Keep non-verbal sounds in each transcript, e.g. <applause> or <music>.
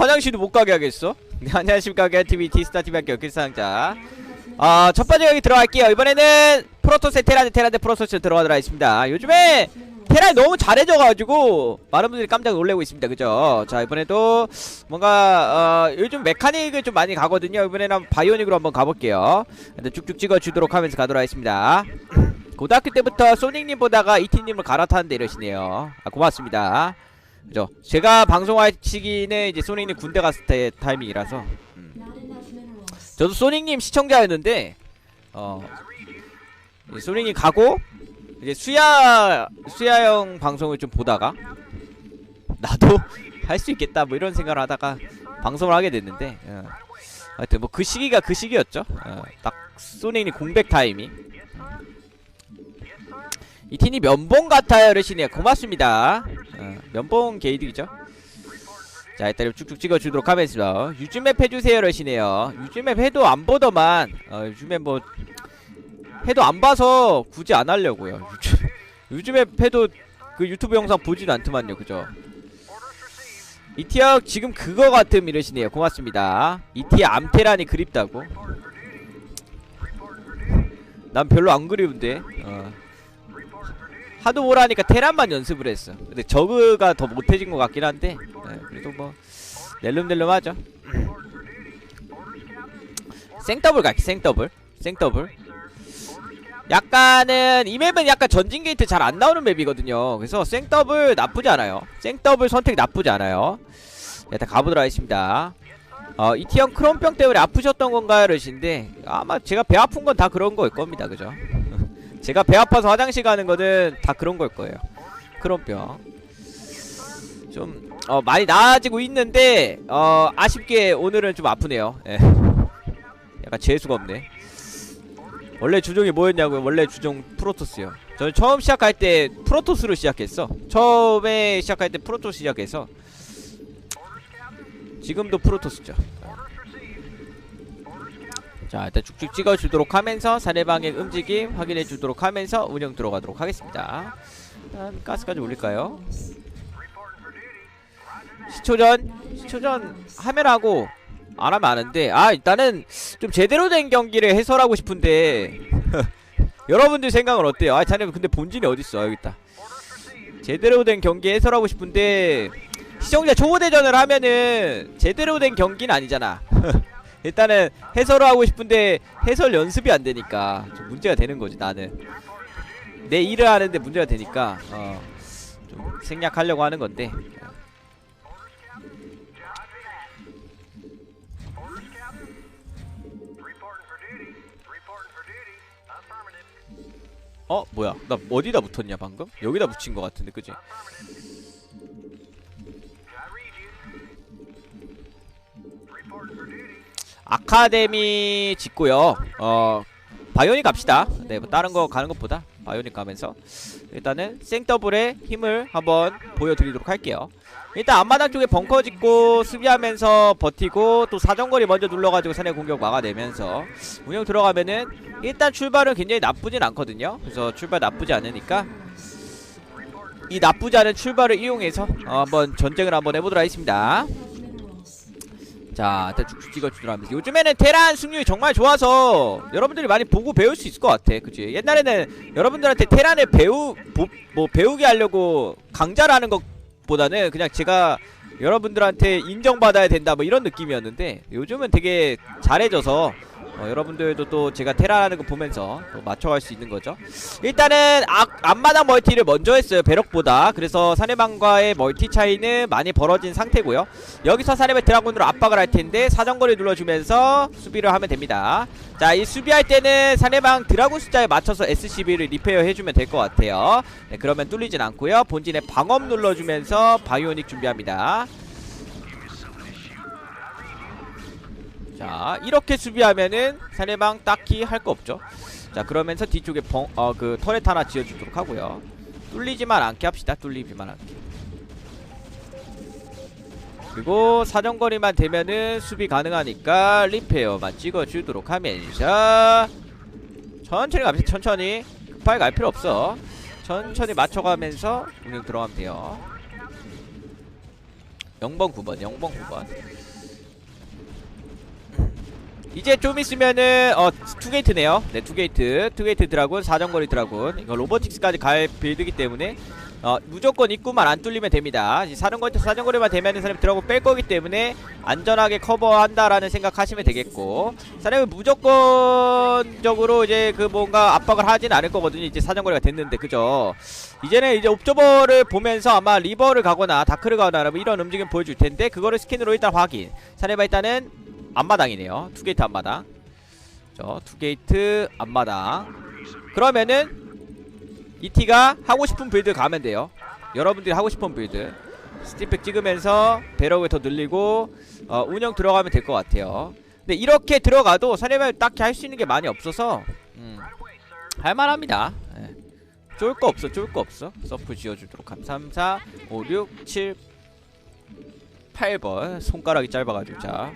화장실도 못 가게 하겠어? 네, 안녕하십니까 게티비 티스타TV 학교 길상자 아, 첫 번째 여기 들어갈게요. 이번에는 프로토스 테란 테란 대 프로토스 들어가도록 하겠습니다. 요즘에 테란이 너무 잘해져가지고 많은 분들이 깜짝 놀래고 있습니다. 그죠? 자, 이번에도 뭔가 어, 요즘 메카닉을 좀 많이 가거든요. 이번에는 바이오닉으로 한번 가볼게요. 쭉쭉 찍어주도록 하면서 가도록 하겠습니다. 고등학교 때부터 소닉님 보다가 이티님을 갈아타는데 이러시네요. 아, 고맙습니다. 그죠? 제가 방송할 시기는 이제 소닉님 군대 갔을 때 타이밍이라서 저도 소닉님 시청자였는데 어 소닉님 가고 이제 수야 수야 형 방송을 좀 보다가 나도 <laughs> 할 수 있겠다 뭐 이런 생각을 하다가 방송을 하게 됐는데 어. 하여튼 뭐 그 시기가 그 시기였죠. 어, 딱 소닉님 공백 타이밍. 이 팀이 면봉 같아요, 어르신이 고맙습니다. 어, 면봉 게이득이죠. 자 일단 쭉쭉 찍어주도록 하면서 유즈맵 해주세요 러시네요. 유즈맵 해도 안 보더만 어 유즈맵 뭐 해도 안 봐서 굳이 안 하려고요. 유즈, <laughs> 유즈맵 해도 그 유튜브 영상 보지도 않더만요 그죠? 이티어 지금 그거 같음 이러시네요. 고맙습니다. 이티어 암테란이 그립다고. 난 별로 안 그리운데. 어. 하도 오라니까 테란만 연습을 했어. 근데 저그가 더 못해진 것 같긴 한데 네, 그래도 뭐 낼름낼름하죠. 생더블 갈게 생더블. 생더블. 약간은 이 맵은 약간 전진 게이트 잘 안 나오는 맵이거든요. 그래서 생더블 나쁘지 않아요. 생더블 선택 나쁘지 않아요. 일단 가보도록 하겠습니다. 어 이티형 크롬병 때문에 아프셨던 건가요? 러신데 아마 제가 배 아픈 건 다 그런 거일 겁니다. 그죠 제가 배 아파서 화장실 가는 거는 다 그런 걸 거예요. 크롬병. 좀, 어, 많이 나아지고 있는데, 어, 아쉽게 오늘은 좀 아프네요. 예. 약간 재수가 없네. 원래 주종이 뭐였냐고요? 원래 주종 프로토스요. 저는 처음 시작할 때 프로토스로 시작했어. 처음에 시작할 때 프로토스 시작해서. 지금도 프로토스죠. 자 일단 쭉쭉 찍어 주도록 하면서 사례방의 움직임 확인해 주도록 하면서 운영 들어가도록 하겠습니다. 일단 가스까지 올릴까요? 시초전 시초전 하면 하고 안 하면 아는데 아 일단은 좀 제대로 된 경기를 해설하고 싶은데. <laughs> 여러분들 생각은 어때요? 아 자네 근데 본진이 어딨어? 여기 있다. 제대로 된 경기 해설하고 싶은데 시청자 초보대전을 하면은 제대로 된 경기는 아니잖아 <laughs> 일단은 해설을 하고 싶은데 해설 연습이 안 되니까 좀 문제가 되는 거지 나는. 내 일을 하는데 문제가 되니까 어 좀 생략하려고 하는 건데. 어 뭐야? 나 어디다 붙었냐 방금? 여기다 붙인 것 같은데 그지 아카데미 짓고요. 어 바이오닉 갑시다. 네, 뭐 다른 거 가는 것보다 바이오닉 가면서 일단은 생더블의 힘을 한번 보여드리도록 할게요. 일단 앞마당 쪽에 벙커 짓고 수비하면서 버티고 또 사정거리 먼저 눌러가지고 산의 공격 막아내면서 운영 들어가면은 일단 출발은 굉장히 나쁘진 않거든요. 그래서 출발 나쁘지 않으니까 이 나쁘지 않은 출발을 이용해서 어, 한번 전쟁을 한번 해보도록 하겠습니다. 자, 일단 쭉쭉 찍어주도록 하면서 요즘에는 테란 승률이 정말 좋아서 여러분들이 많이 보고 배울 수 있을 것 같아. 그치? 옛날에는 여러분들한테 테란을 배우, 보, 뭐, 배우게 하려고 강좌를 하는 것보다는 그냥 제가 여러분들한테 인정받아야 된다 뭐 이런 느낌이었는데 요즘은 되게 잘해져서 어, 여러분들도 또 제가 테라라는 거 보면서 또 맞춰갈 수 있는 거죠. 일단은 앞, 앞마당 멀티를 먼저 했어요. 배럭보다. 그래서 사내방과의 멀티 차이는 많이 벌어진 상태고요. 여기서 사내방 드라군으로 압박을 할 텐데 사정거리 눌러주면서 수비를 하면 됩니다. 자, 이 수비할 때는 사내방 드라군 숫자에 맞춰서 SCB를 리페어 해주면 될 것 같아요. 네, 그러면 뚫리진 않고요. 본진에 방업 눌러주면서 바이오닉 준비합니다. 자 이렇게 수비하면은 상대방 딱히 할 거 없죠. 자 그러면서 뒤쪽에 벙, 어, 그 터렛 하나 지어주도록 하고요. 뚫리지만 않게 합시다. 뚫리지만 않게. 그리고 사정거리만 되면은 수비 가능하니까 리페어만 찍어주도록 하면서 천천히 갑시다. 천천히. 급하게 갈 필요 없어. 천천히 맞춰가면서 운영 들어가면 돼요. 0번 9번 0번 9번 이제 좀 있으면은 어 투게이트네요. 네 투게이트. 투게이트 드라군 사정거리 드라군. 이거 로보틱스까지 갈 빌드기 때문에 어 무조건 입구만 안 뚫리면 됩니다. 이 사정거리 사정거리만 되면은 사람이 드라군 뺄 거기 때문에 안전하게 커버한다라는 생각하시면 되겠고 사람은 무조건적으로 이제 그 뭔가 압박을 하진 않을 거거든요. 이제 사정거리가 됐는데 그죠? 이제는 이제 옵저버를 보면서 아마 리버를 가거나 다크를 가거나 뭐 이런 움직임 보여줄 텐데 그거를 스캔으로 일단 확인. 사례바 일단은 앞마당이네요. 투게이트 앞마당. 저 투게이트 앞마당. 그러면은 이티가 하고 싶은 빌드 가면 돼요. 여러분들이 하고 싶은 빌드. 스팀팩 찍으면서 배럭을 더 늘리고 어, 운영 들어가면 될 것 같아요. 근데 이렇게 들어가도 사례발 딱히 할 수 있는 게 많이 없어서 음, 할만합니다. 예. 쫄거 없어 쫄 거 없어. 서프 지어주도록 함. 3, 4, 5, 6, 7 8번. 손가락이 짧아가지고. 자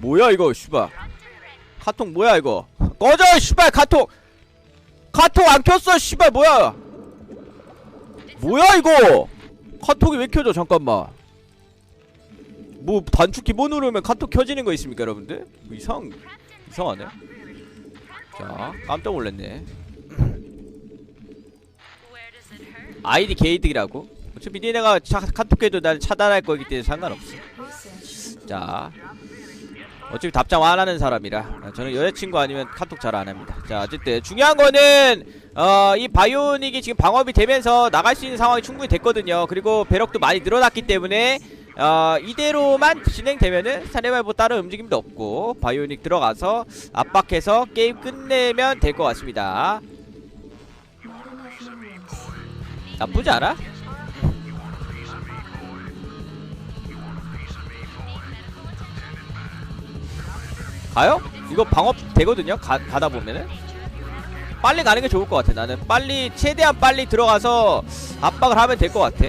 뭐야 이거 씨발 카톡 뭐야 이거? 꺼져 씨발 카톡! 카톡 안 켰어 씨발 뭐야? 뭐야 이거? 카톡이 왜 켜져 잠깐만. 뭐 단축 기본 누르면 카톡 켜지는 거 있습니까 여러분들? 뭐 이상 이상하네. 자 깜짝 놀랐네? 아이디 게이득이라고 어차피 니네가 차, 카톡해도 날 차단할 거기 때문에 상관없어. 자 어차피 답장 안 하는 사람이라. 저는 여자친구 아니면 카톡 잘 안 합니다. 자 어쨌든 중요한 거는 어 이 바이오닉이 지금 방업이 되면서 나갈 수 있는 상황이 충분히 됐거든요. 그리고 배럭도 많이 늘어났기 때문에 어 이대로만 진행되면은 사내발보 다른 움직임도 없고 바이오닉 들어가서 압박해서 게임 끝내면 될 것 같습니다. 나쁘지 않아? 가요? 이거 방업 되거든요? 가, 가다 보면은? 빨리 가는 게 좋을 것 같아 나는. 빨리 최대한 빨리 들어가서 압박을 하면 될 것 같아.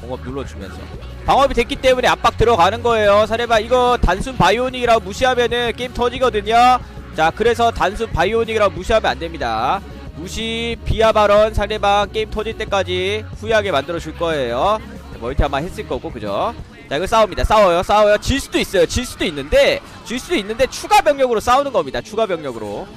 공업 눌러주면서. 방업이 됐기 때문에 압박 들어가는 거예요. 사례바 이거 단순 바이오닉이라고 무시하면은 게임 터지거든요. 자 그래서 단순 바이오닉이라고 무시하면 안됩니다. 무시 비하 발언 상대방 게임 터질 때까지 후회하게 만들어 줄 거예요. 멀티 아마 했을 거고 그죠 자 이거 싸웁니다. 싸워요 싸워요. 질 수도 있어요. 질 수도 있는데 질 수도 있는데 추가 병력으로 싸우는 겁니다. 추가 병력으로.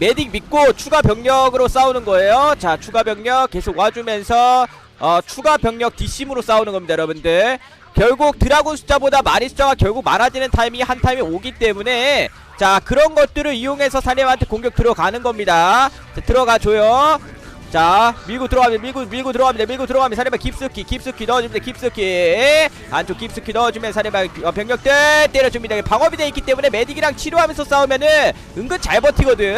메딕 믿고 추가 병력으로 싸우는 거예요. 자 추가 병력 계속 와주면서 어 추가 병력 뒷심으로 싸우는 겁니다 여러분들. 결국 드라군 숫자보다 마리 숫자가 결국 많아지는 타이밍이 한 타임이 오기 때문에 자 그런 것들을 이용해서 사람한테 공격 들어가는 겁니다. 자 들어가줘요 자 밀고 들어갑니다. 밀고 밀고 들어갑니다. 밀고 들어갑니다. 사례바 깊숙이 깊숙이 넣어줍니다. 깊숙이. 안쪽 깊숙이 넣어주면 사례바 어, 병력들 때려줍니다. 방어비 돼 있기 때문에 메딕이랑 치료하면서 싸우면은 은근 잘 버티거든.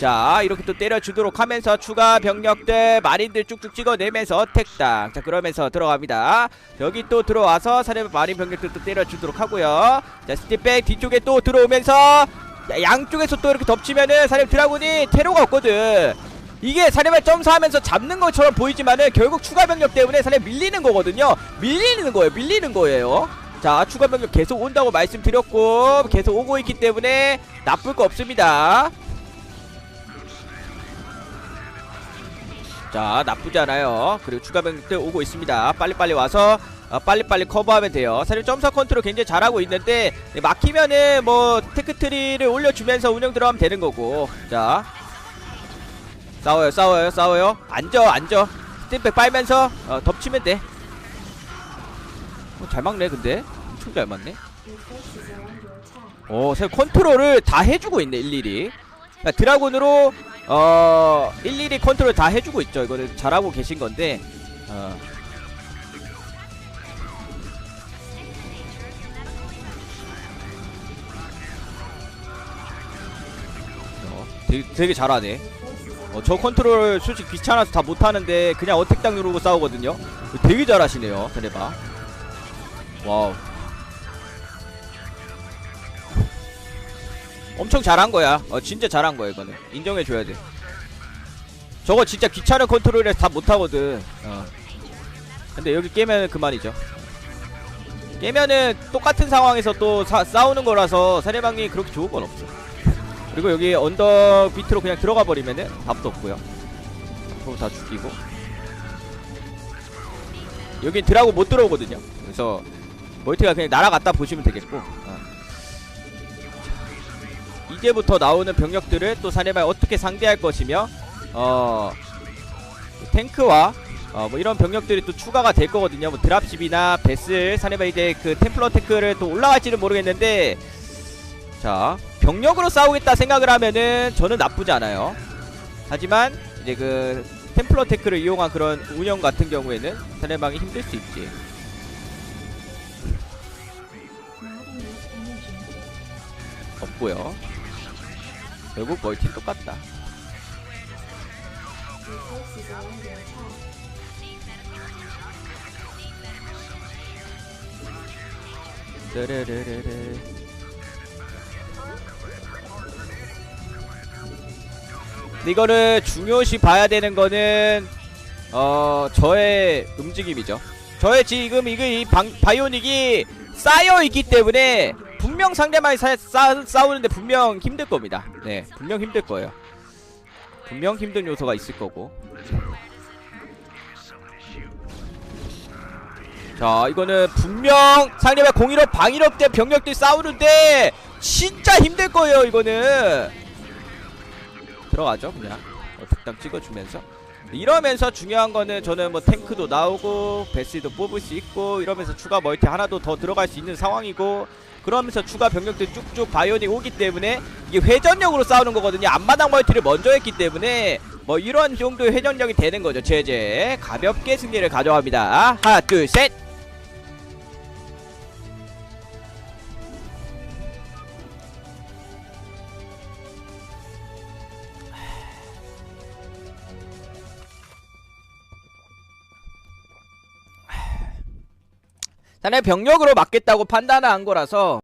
자 이렇게 또 때려주도록 하면서 추가 병력들 마린들 쭉쭉 찍어내면서 택당. 자 그러면서 들어갑니다. 여기 또 들어와서 사례바 마린 병력들 또 때려주도록 하고요. 자 스티백 뒤쪽에 또 들어오면서 야, 양쪽에서 또 이렇게 덮치면은 사례 드라군이 테러가 없거든 이게 사례발 점사하면서 잡는 것처럼 보이지만은 결국 추가 병력 때문에 사례 밀리는 거거든요. 밀리는 거예요. 밀리는 거예요. 자 추가 병력 계속 온다고 말씀드렸고 계속 오고 있기 때문에 나쁠 거 없습니다. 자 나쁘지 않아요. 그리고 추가 병력들 오고 있습니다. 빨리빨리 와서 어, 빨리빨리 커버하면 돼요. 사실 점사 컨트롤 굉장히 잘하고 있는데 네, 막히면은 뭐 테크트리를 올려주면서 운영 들어가면 되는 거고. 자 싸워요 싸워요 싸워요. 앉아 앉아. 스팀백 빨면서 어, 덮치면 돼. 어, 잘 막네 근데. 엄청 잘 맞네. 어, 새 컨트롤을 다 해주고 있네 일일이. 그러니까 드라군으로 어 일일이 컨트롤 다 해주고 있죠. 이거는 잘하고 계신 건데 어. 어, 되게, 되게 잘하네 어, 저 컨트롤 솔직히 귀찮아서 다 못하는데 그냥 어택당 누르고 싸우거든요. 되게 잘하시네요 테레바. 와우. 엄청 잘한 거야. 어 진짜 잘한 거야 이거는. 인정해줘야 돼. 저거 진짜 귀찮은 컨트롤이라서 다 못하거든. 어. 근데 여기 깨면 그만이죠. 깨면은 똑같은 상황에서 또 사, 싸우는 거라서 사례방이 그렇게 좋은 건 없어 그리고 여기 언덕 밑으로 그냥 들어가 버리면은 답도 없고요 앞으로 다 죽이고 여긴 드라고 못 들어오거든요 그래서 멀티가 그냥 날아갔다 보시면 되겠고 어. 이제부터 나오는 병력들을 또 사내발 어떻게 상대할 것이며 어 탱크와 어 뭐 이런 병력들이 또 추가가 될 거거든요. 뭐 드랍십이나 베슬 사내발 이제 그 템플러 테크를 또 올라갈지는 모르겠는데 자 병력으로 싸우겠다 생각을 하면은 저는 나쁘지 않아요. 하지만 이제 그 템플러 테크를 이용한 그런 운영 같은 경우에는 사내방이 힘들 수 있지. 없고요. 결국 멀티 똑같다. 르르르르르. 이거를 중요시 봐야 되는 거는 어 저의 움직임이죠. 저의 지금 이게 이 방, 바이오닉이 쌓여 있기 때문에 분명 상대방이 사, 싸, 싸우는데 분명 힘들 겁니다. 네, 분명 힘들 거예요. 분명 힘든 요소가 있을 거고. 자, 이거는 분명 상대방 공일업 방일업 때 병력들이 싸우는데 진짜 힘들 거예요, 이거는. 들어가죠, 그냥. 어, 득당 찍어주면서. 이러면서 중요한 거는 저는 뭐 탱크도 나오고 베스도 뽑을 수 있고 이러면서 추가 멀티 하나도 더 들어갈 수 있는 상황이고 그러면서 추가 병력들 쭉쭉 바이오닉 오기 때문에 이게 회전력으로 싸우는 거거든요 앞마당 멀티를 먼저 했기 때문에 뭐 이런 정도의 회전력이 되는 거죠 제제 가볍게 승리를 가져갑니다 하나 둘셋 자네 병력으로 맞겠다고 판단한 거라서